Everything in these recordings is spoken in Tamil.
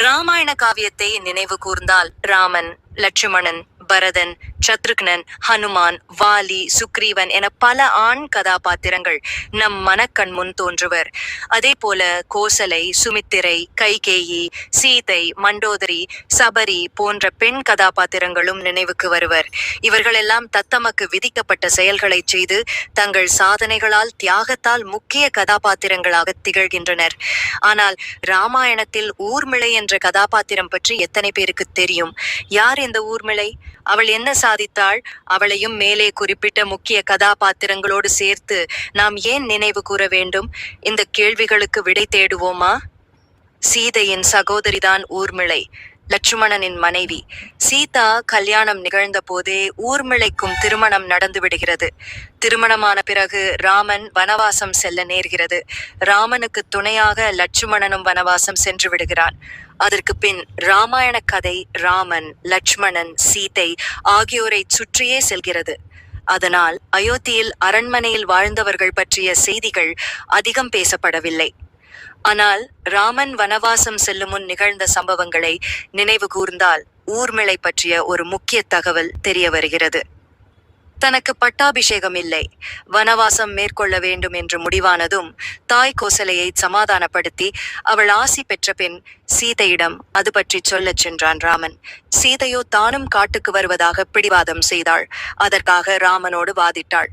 ராமாயண காவியத்தை நினைவு கூர்ந்தால் ராமன் லட்சுமணன் பரதன் சத்ருக்னன் ஹனுமான் வாலி சுக்ரீவன் என பல ஆண் கதாபாத்திரங்கள் நம் மனக்கண் முன் தோன்றுவர். அதே போல கோசலை சுமித்திரை கைகேயி சீதை மண்டோதரி சபரி போன்ற பெண் கதாபாத்திரங்களும் நினைவுக்கு வருவர். இவர்களெல்லாம் தத்தமக்கு விதிக்கப்பட்ட செயல்களை செய்து தங்கள் சாதனைகளால் தியாகத்தால் முக்கிய கதாபாத்திரங்களாக திகழ்கின்றனர். ஆனால் ராமாயணத்தில் ஊர்மிளை என்ற கதாபாத்திரம் பற்றி எத்தனை பேருக்கு தெரியும்? யார் இந்த ஊர்மிளை? அவள் என்ன சாதித்தாள்? அவளையும் மேலே குறிப்பிட்ட முக்கிய கதாபாத்திரங்களோடு சேர்த்து நாம் ஏன் நினைவு கூற வேண்டும்? இந்த கேள்விகளுக்கு விடை தேடுவோமா? சீதையின் சகோதரிதான் ஊர்மிளை. லட்சுமணனின் மனைவி. சீதா கல்யாணம் நிகழ்ந்த போதே ஊர்மிளைக்கும் திருமணம் நடந்து விடுகிறது. திருமணமான பிறகு ராமன் வனவாசம் செல்ல நேர்கிறது. ராமனுக்கு துணையாக லட்சுமணனும் வனவாசம் சென்று விடுகிறான். அதற்கு பின் ராமாயண கதை ராமன் லட்சுமணன் சீதை ஆகியோரை சுற்றியே செல்கிறது. அதனால் அயோத்தியில் அரண்மனையில் வாழ்ந்தவர்கள் பற்றிய செய்திகள் அதிகம் பேசப்படவில்லை. ஆனால் ராமன் வனவாசம் செல்லும் முன் நிகழ்ந்த சம்பவங்களை நினைவு கூர்ந்தால் ஊர்மிளை பற்றிய ஒரு முக்கிய தகவல் தெரிய வருகிறது. தனக்கு பட்டாபிஷேகம் இல்லை. வனவாசம் மேற்கொள்ள வேண்டும் என்று முடிவானதும் தாய் கோசலையை சமாதானப்படுத்தி அவள் ஆசி பெற்ற பின் சீதையிடம் அது பற்றி சொல்லச் சென்றான் ராமன். சீதையோ தானும் காட்டுக்கு வருவதாக பிடிவாதம் செய்தாள். அதற்காக ராமனோடு வாதிட்டாள்.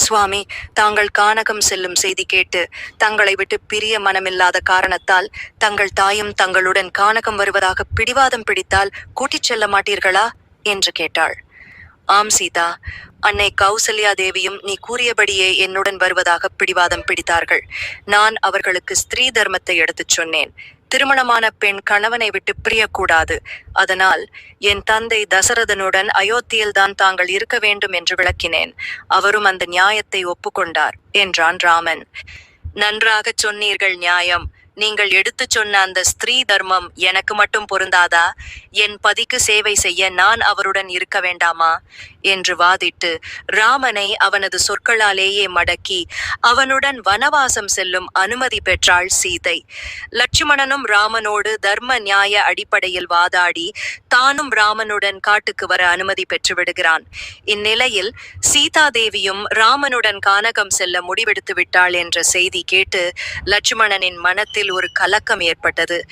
சுவாமி தாங்கள் கானகம் செல்லும் செய்தி கேட்டு தங்களை விட்டு பிரிய மனமில்லாத காரணத்தால் தங்கள் தாயும் தங்களுடன் கானகம் வருவதாக பிடிவாதம் பிடித்தால் கூட்டிச் செல்ல மாட்டீர்களா? என்று கேட்டாள். ஆம் சீதா. அன்னை கௌசல்யா தேவியும் நீ கூறியபடியே என்னுடன் வருவதாக பிடிவாதம் பிடித்தார்கள். நான் அவர்களுக்கு ஸ்திரீ தர்மத்தை எடுத்துச் சொன்னேன். திருமணமான பெண் கணவனை விட்டு பிரியக்கூடாது. அதனால் என் தந்தை தசரதனுடன் அயோத்தியில்தான் தாங்கள் இருக்க வேண்டும் என்று விளக்கினேன். அவரும் அந்த நியாயத்தை ஒப்புக்கொண்டார் என்றான் ராமன். நன்றாகச் சொன்னீர்கள் நியாயம். நீங்கள் எடுத்துச் சொன்ன அந்த ஸ்திரீ தர்மம் எனக்கு மட்டும் பொருந்தாதா? என் பதிக்கு சேவை செய்ய நான் அவருடன் இருக்க வேண்டாமா? என்று வாதிட்டு ராமனை அவனது சொற்களாலேயே மடக்கி அவனுடன் வனவாசம் செல்லும் அனுமதி பெற்றாள் சீதை. லட்சுமணனும் ராமனோடு தர்ம நியாய அடிப்படையில் வாதாடி தானும் ராமனுடன் காட்டுக்கு வர அனுமதி பெற்று விடுகிறான். இந்நிலையில் சீதாதேவியும் ராமனுடன் கானகம் செல்ல முடிவெடுத்து விட்டாள் என்ற செய்தி கேட்டு லட்சுமணனின் மனத்தில் ஒரு கலக்கம் ஏற்பட்டது.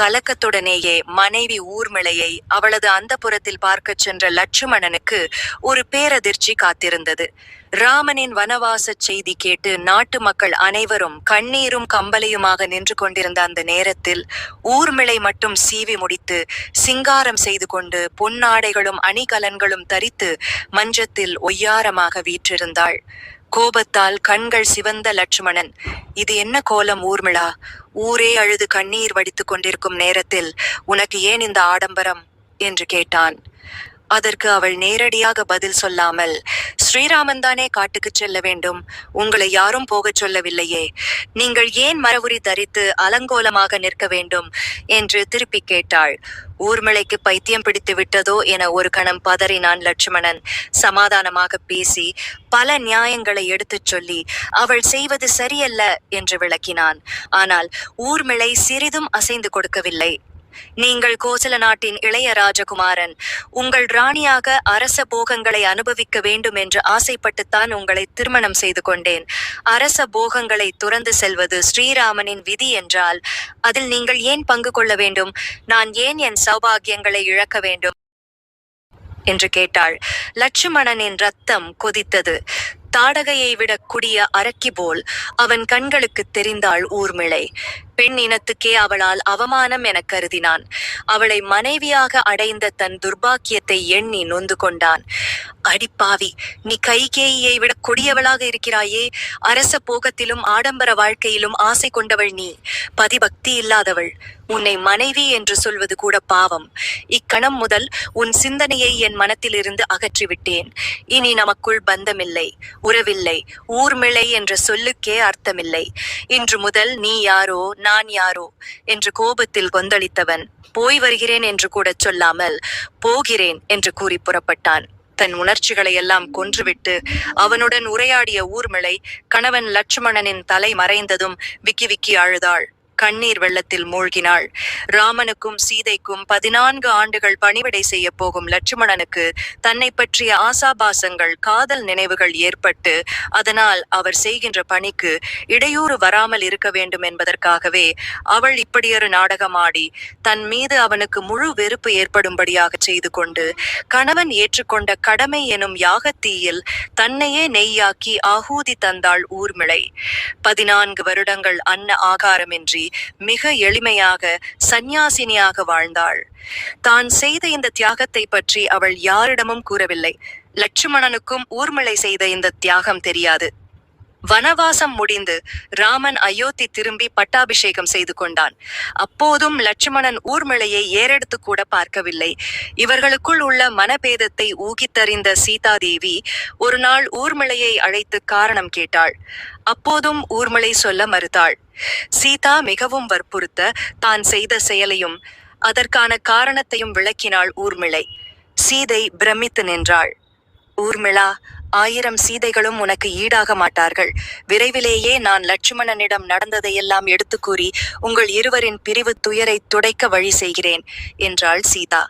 கலக்கத்துடனேயே மனைவி ஊர்மிளையை அவளது அந்தப்புறத்தில் பார்க்கச் சென்ற லட்சுமணனுக்கு ஒரு பேரதிர்ச்சி காத்திருந்தது. ராமனின் வனவாசச் செய்தி கேட்டு நாட்டு மக்கள் அனைவரும் கண்ணீரும் கம்பலையுமாக நின்று கொண்டிருந்த அந்த நேரத்தில் ஊர்மிளை மட்டும் சீவி முடித்து சிங்காரம் செய்து கொண்டு பொன்னாடைகளும் அணிகலன்களும் தரித்து மஞ்சத்தில் ஒய்யாரமாக வீற்றிருந்தாள். கோபத்தால் கண்கள் சிவந்த லட்சுமணன். இது என்ன கோலம் ஊர்மிளா? ஊரே அழுது கண்ணீர் வடித்துக் கொண்டிருக்கும் நேரத்தில் உனக்கு ஏன் இந்த ஆடம்பரம்? என்று கேட்டான். அதற்கு அவள் நேரடியாக பதில் சொல்லாமல் ஸ்ரீராமன் தானே காட்டுக்கு செல்ல வேண்டும். உங்களை யாரும் போகச் சொல்லவில்லையே. நீங்கள் ஏன் மரவுரி தரித்து அலங்கோலமாக நிற்க வேண்டும்? என்று திருப்பி கேட்டாள். ஊர்மிளைக்கு பைத்தியம் பிடித்து விட்டதோ என ஒரு கணம் பதறினான் லட்சுமணன். சமாதானமாக பேசி பல நியாயங்களை எடுத்துச் சொல்லி அவள் செய்வது சரியல்ல என்று விளக்கினான். ஆனால் ஊர்மிளை சிறிதும் அசைந்து கொடுக்கவில்லை. நீங்கள் கோசல நாட்டின் இளைய ராஜகுமாரன். உங்கள் ராணியாக அரச போகங்களை அனுபவிக்க வேண்டும் என்று ஆசைப்பட்டுத்தான் உங்களை திருமணம் செய்து கொண்டேன். அரச போகங்களை துறந்து செல்வது ஸ்ரீராமனின் விதி என்றால் அதில் நீங்கள் ஏன் பங்கு கொள்ள வேண்டும்? நான் ஏன் என் சௌபாகியங்களை இழக்க வேண்டும்? என்று கேட்டாள். லட்சுமணனின் ரத்தம் கொதித்தது. தாடகையை விட குடிய அரக்கி போல் அவன் கண்களுக்கு தெரிந்தாள் ஊர்மிளை. பெண் இனத்துக்கே அவளால் அவமானம் என கருதினான். அவளை மனைவியாக அடைந்த தன் துர்பாக்கியத்தை எண்ணி நொந்து கொண்டான். அடிப்பாவி நீ கைகேயை விட கொடியவளாக இருக்கிறாயே. அரச போகத்திலும் ஆடம்பர வாழ்க்கையிலும் ஆசை கொண்டவள் நீ. பதிபக்தி இல்லாதவள். உன்னை மனைவி என்று சொல்வது கூட பாவம். இக்கணம் முதல் உன் சிந்தனையை என் மனத்திலிருந்து அகற்றிவிட்டேன். இனி நமக்குள் பந்தமில்லை உறவில்லை ஊர்மிளை என்ற சொல்லுக்கே அர்த்தமில்லை. இன்று முதல் நீ யாரோ நான் யாரோ? என்று கோபத்தில் கொந்தளித்தவன் போய் வருகிறேன் என்று கூட சொல்லாமல் போகிறேன் என்று கூறி புறப்பட்டான். தன் உணர்ச்சிகளை எல்லாம் கொன்றுவிட்டு அவனுடன் உரையாடிய ஊர்மிளை கணவன் லட்சுமணனின் தலை மறைந்ததும் விக்கி விக்கி அழுதாள். கண்ணீர் வெள்ளத்தில் மூழ்கினாள். ராமனுக்கும் சீதைக்கும் பதினான்கு ஆண்டுகள் பணிவிடை செய்ய போகும் லட்சுமணனுக்கு தன்னை பற்றிய ஆசாபாசங்கள் காதல் நினைவுகள் ஏற்பட்டு அதனால் அவர் செய்கின்ற பணிக்கு இடையூறு வராமல் இருக்க வேண்டும் என்பதற்காகவே அவள் இப்படியொரு நாடகமாடி தன் மீது அவனுக்கு முழு வெறுப்பு ஏற்படும்படியாக செய்து கொண்டு கணவன் ஏற்றுக்கொண்ட கடமை எனும் யாகத்தீயில் தன்னையே நெய்யாக்கி ஆகூதி தந்தாள் ஊர்மிளை. பதினான்கு வருடங்கள் அன்ன ஆகாரமின்றி மிக எளிமையாக சந்நியாசினியாக வாழ்ந்தாள். தான் செய்த இந்த தியாகத்தை பற்றி அவள் யாரிடமும் கூறவில்லை. லட்சுமணனுக்கும் ஊர்மலை செய்த இந்த தியாகம் தெரியாது. வனவாசம் முடிந்து ராமன் அயோத்தி திரும்பி பட்டாபிஷேகம் செய்து கொண்டான். அப்போதும் லட்சுமணன் ஊர்மிளையை ஏறெடுத்து கூட பார்க்கவில்லை. இவர்களுக்குள் உள்ள மனபேதத்தை ஊகித்தறிந்த சீதாதேவி ஒரு நாள் ஊர்மிளையை அழைத்து காரணம் கேட்டாள். அப்போதும் ஊர்மிளை சொல்ல மறுத்தாள். சீதா மிகவும் வற்புறுத்த தான் செய்த செயலையும் அதற்கான காரணத்தையும் விளக்கினாள் ஊர்மிளை. சீதை பிரமித்து நின்றாள். ஊர்மிளா ஆயிரம் சீதைகளும் உனக்கு ஈடாக மாட்டார்கள். விரைவிலேயே நான் லட்சுமணனிடம் நடந்ததையெல்லாம் எடுத்து கூறி உங்கள் இருவரின் பிரிவு துயரை துடைக்க வழி செய்கிறேன் என்றாள் சீதா.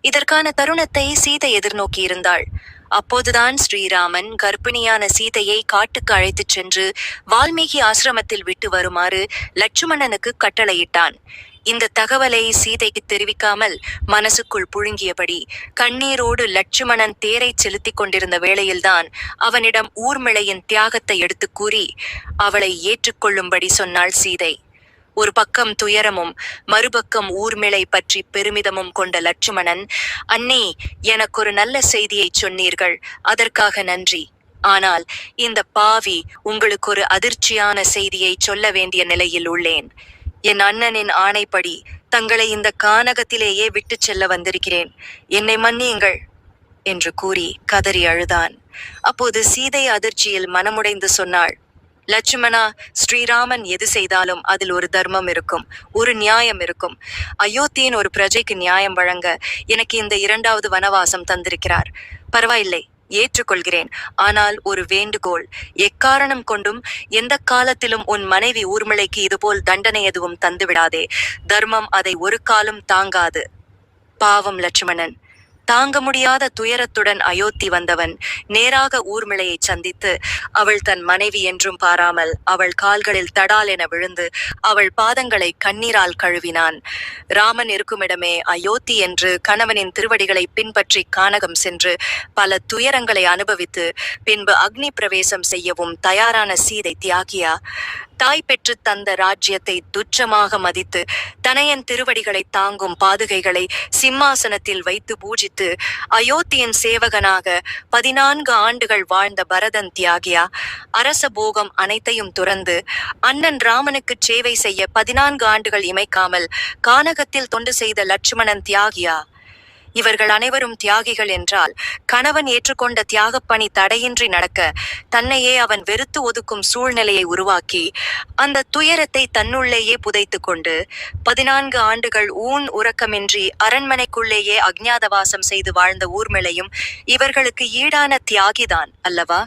இதற்கான தருணத்தை சீதை எதிர்நோக்கியிருந்தாள். அப்போதுதான் ஸ்ரீராமன் கர்ப்பிணியான சீதையை காட்டுக்கு அழைத்துச் சென்று வால்மீகி ஆசிரமத்தில் விட்டு வருமாறு லட்சுமணனுக்கு கட்டளையிட்டான். இந்த தகவலை சீதைக்கு தெரிவிக்காமல் மனசுக்குள் புழுங்கியபடி கண்ணீரோடு லட்சுமணன் தேரை செலுத்திக் கொண்டிருந்த வேளையில்தான் அவனிடம் ஊர்மிளையின் தியாகத்தை எடுத்துக் கூறி அவளை ஏற்றுக்கொள்ளும்படி சொன்னாள் சீதை. ஒரு பக்கம் துயரமும் மறுபக்கம் ஊர்மிளை பற்றி பெருமிதமும் கொண்ட லட்சுமணன் அண்ணே எனக்கு ஒரு நல்ல செய்தியை சொன்னீர்கள் அதற்காக நன்றி. ஆனால் இந்த பாவி உங்களுக்கு ஒரு அதிர்ச்சியான செய்தியை சொல்ல வேண்டிய நிலையில் உள்ளேன். என் அண்ணனின் ஆணைப்படி தங்களை இந்த கானகத்திலேயே விட்டுச் செல்ல வந்திருக்கிறேன். என்னை மன்னியுங்கள் என்று கூறி கதறி அழுதான். அப்போது சீதை அதிர்ச்சியில் மனமுடைந்து சொன்னாள் லட்சுமணா ஸ்ரீராமன் எது செய்தாலும் அதில் ஒரு தர்மம் இருக்கும் ஒரு நியாயம் இருக்கும். அயோத்தியின் ஒரு பிரஜைக்கு நியாயம் வழங்க எனக்கு இந்த இரண்டாவது வனவாசம் தந்திருக்கிறார். பரவாயில்லை ஏற்றுக்கொள்கிறேன். ஆனால் ஒரு வேண்டுகோள் எக்காரணம் கொண்டும் எந்த காலத்திலும் உன் மனைவி ஊர்மிளைக்கு இதுபோல் தண்டனை எதுவும் தந்துவிடாதே. தர்மம் அதை ஒரு காலம் தாங்காது. பாவம் லட்சுமணன். தாங்க முடியாத துயரத்துடன் அயோத்தி வந்தவன் நேராக ஊர்மிளையை சந்தித்து அவள் தன் மனைவி என்றும் பாராமல் அவள் கால்களில் தடால் என விழுந்து அவள் பாதங்களை கண்ணீரால் கழுவினான். ராமன் இருக்குமிடமே அயோத்தி என்று கணவனின் திருவடிகளை பின்பற்றி கானகம் சென்று பல துயரங்களை அனுபவித்து பின்பு அக்னி பிரவேசம் செய்யவும் தயாரான சீதை தியாகியா தாய் பெற்று தந்த ராஜ்யத்தை துச்சமாக மதித்து தனையன் திருவடிகளை தாங்கும் பாதுகைகளை சிம்மாசனத்தில் வைத்து பூஜித்து அயோத்தியின் சேவகனாக பதினான்கு ஆண்டுகள் வாழ்ந்த பரதன் தியாகியா அரச போகம் அனைத்தையும் துறந்து அண்ணன் ராமனுக்கு சேவை செய்ய பதினான்கு ஆண்டுகள் இமைக்காமல் கானகத்தில் தொண்டு செய்த லட்சுமணன் தியாகியா? இவர்கள் அனைவரும் தியாகிகள் என்றால் கணவன் ஏற்றுக்கொண்ட தியாகப் பணி தடையின்றி நடக்க தன்னையே அவன் வெறுத்து ஒதுக்கும் சூழ்நிலையை உருவாக்கி அந்த துயரத்தை தன்னுள்ளேயே புதைத்துக் கொண்டு பதினான்கு ஆண்டுகள் ஊன் உறக்கமின்றி அரண்மனைக்குள்ளேயே அஜ்ஞாதவாசம் செய்து வாழ்ந்த ஊர்மிளையும் இவர்களுக்கு ஈடான தியாகிதான் அல்லவா?